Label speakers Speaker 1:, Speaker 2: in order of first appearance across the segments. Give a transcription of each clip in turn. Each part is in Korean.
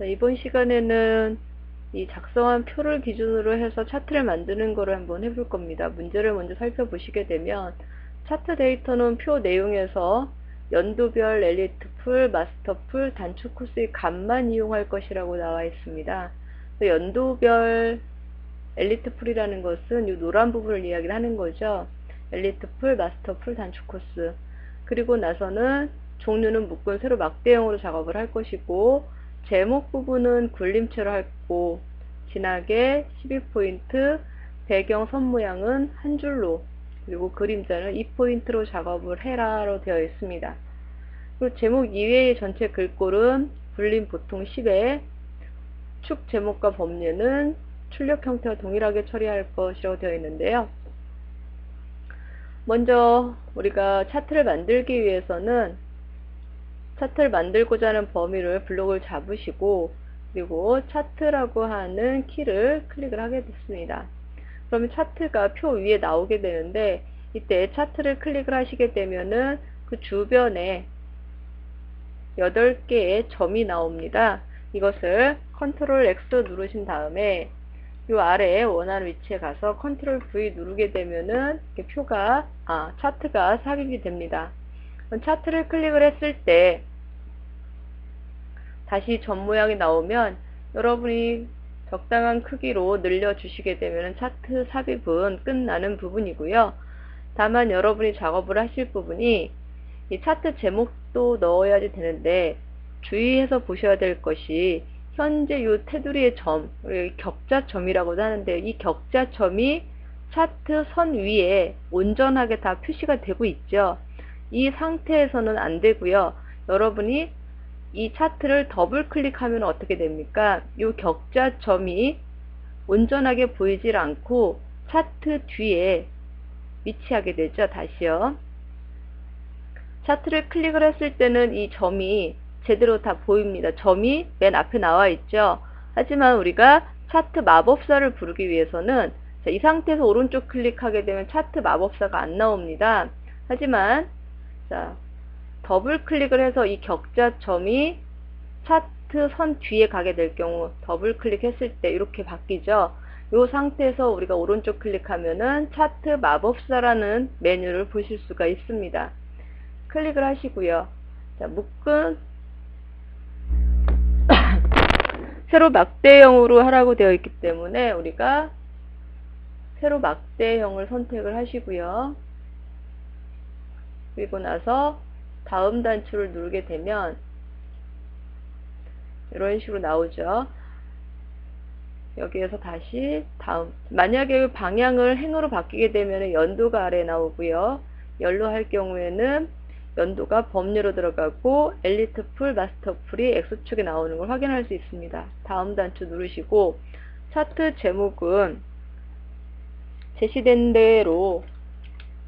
Speaker 1: 자, 이번 시간에는 이 작성한 표를 기준으로 해서 차트를 만드는 거를 한번 해볼 겁니다. 문제를 먼저 살펴보시게 되면 차트 데이터는 표 내용에서 연도별 엘리트 풀, 마스터 풀, 단축 코스의 값만 이용할 것이라고 나와 있습니다. 연도별 엘리트 풀이라는 것은 이 노란 부분을 이야기를 하는 거죠. 엘리트 풀, 마스터 풀, 단축 코스. 그리고 나서는 종류는 묶은 세로 막대형으로 작업을 할 것이고 제목 부분은 굴림체로 했고 진하게 12포인트 배경 선 모양은 한 줄로 그리고 그림자는 2포인트로 작업을 해라로 되어 있습니다. 그리고 제목 이외의 전체 글꼴은 굴림 보통 10에 축 제목과 범례는 출력 형태와 동일하게 처리할 것이라고 되어 있는데요. 먼저 우리가 차트를 만들기 위해서는 차트를 만들고자 하는 범위를 블록을 잡으시고 그리고 차트라고 하는 키를 클릭을 하게 됐습니다. 그러면 차트가 표 위에 나오게 되는데 이때 차트를 클릭을 하시게 되면은 그 주변에 8개의 점이 나옵니다. 이것을 컨트롤 X 누르신 다음에 이 아래에 원하는 위치에 가서 컨트롤 V 누르게 되면은 표가 아 차트가 삽입이 됩니다. 차트를 클릭을 했을 때 다시 점 모양이 나오면 여러분이 적당한 크기로 늘려 주시게 되면 차트 삽입은 끝나는 부분이고요. 다만 여러분이 작업을 하실 부분이 이 차트 제목도 넣어야지 되는데 주의해서 보셔야 될 것이 현재 이 테두리의 점, 격자점이라고도 하는데 이 격자점이 차트 선 위에 온전하게 다 표시가 되고 있죠. 이 상태에서는 안 되고요. 여러분이 이 차트를 더블 클릭하면 어떻게 됩니까? 이 격자점이 온전하게 보이질 않고 차트 뒤에 위치하게 되죠. 다시요. 차트를 클릭을 했을 때는 이 점이 제대로 다 보입니다. 점이 맨 앞에 나와 있죠. 하지만 우리가 차트 마법사를 부르기 위해서는 자, 이 상태에서 오른쪽 클릭하게 되면 차트 마법사가 안 나옵니다. 하지만 자, 더블 클릭을 해서 이 격자점이 차트 선 뒤에 가게 될 경우 더블 클릭했을 때 이렇게 바뀌죠. 이 상태에서 우리가 오른쪽 클릭하면은 차트 마법사라는 메뉴를 보실 수가 있습니다. 클릭을 하시고요. 자, 묶은 세로 막대형으로 하라고 되어 있기 때문에 우리가 세로 막대형을 선택을 하시고요. 그리고 나서 다음 단추를 누르게 되면 이런 식으로 나오죠. 여기에서 다시 다음 만약에 방향을 행으로 바뀌게 되면 연도가 아래 나오고요. 열로 할 경우에는 연도가 범례로 들어가고 엘리트 풀, 마스터 풀이 X축에 나오는 걸 확인할 수 있습니다. 다음 단추 누르시고 차트 제목은 제시된 대로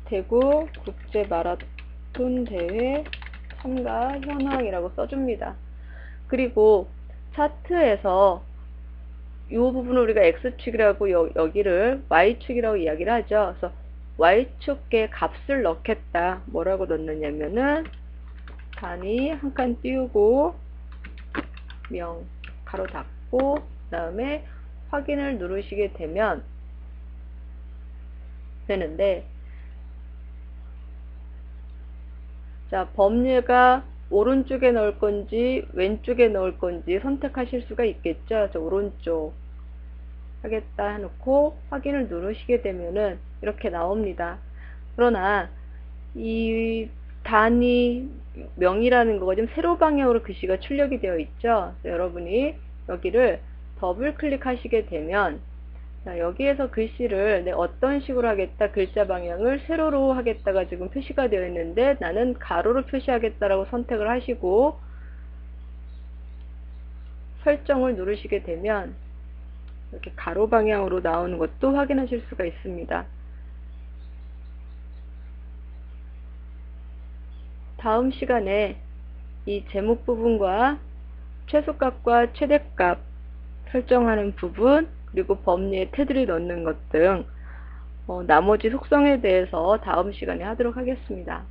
Speaker 1: 대구 국제 마라톤 대회 참가 현황이라고 써줍니다. 그리고 차트에서 이 부분을 우리가 X축이라고 여, 기를 Y축이라고 이야기를 하죠. 그래서 Y축에 값을 넣겠다. 뭐라고 넣느냐면은 단위 한 칸 띄우고 명 가로 닫고 그 다음에 확인을 누르시게 되면 되는데 자 범례가 오른쪽에 넣을 건지 왼쪽에 넣을 건지 선택하실 수가 있겠죠. 자, 오른쪽 하겠다 해놓고 확인을 누르시게 되면은 이렇게 나옵니다. 그러나 이 단위 명이라는 거가 지금 세로 방향으로 글씨가 출력이 되어 있죠. 여러분이 여기를 더블 클릭하시게 되면 자, 여기에서 글씨를 네, 어떤 식으로 하겠다 글자 방향을 세로로 하겠다가 지금 표시가 되어 있는데 나는 가로로 표시하겠다라고 선택을 하시고 설정을 누르시게 되면 이렇게 가로 방향으로 나오는 것도 확인하실 수가 있습니다. 다음 시간에 이 제목 부분과 최소값과 최대값 설정하는 부분 그리고 법리에 테두리 넣는 것등 어, 나머지 속성에 대해서 다음 시간에 하도록 하겠습니다.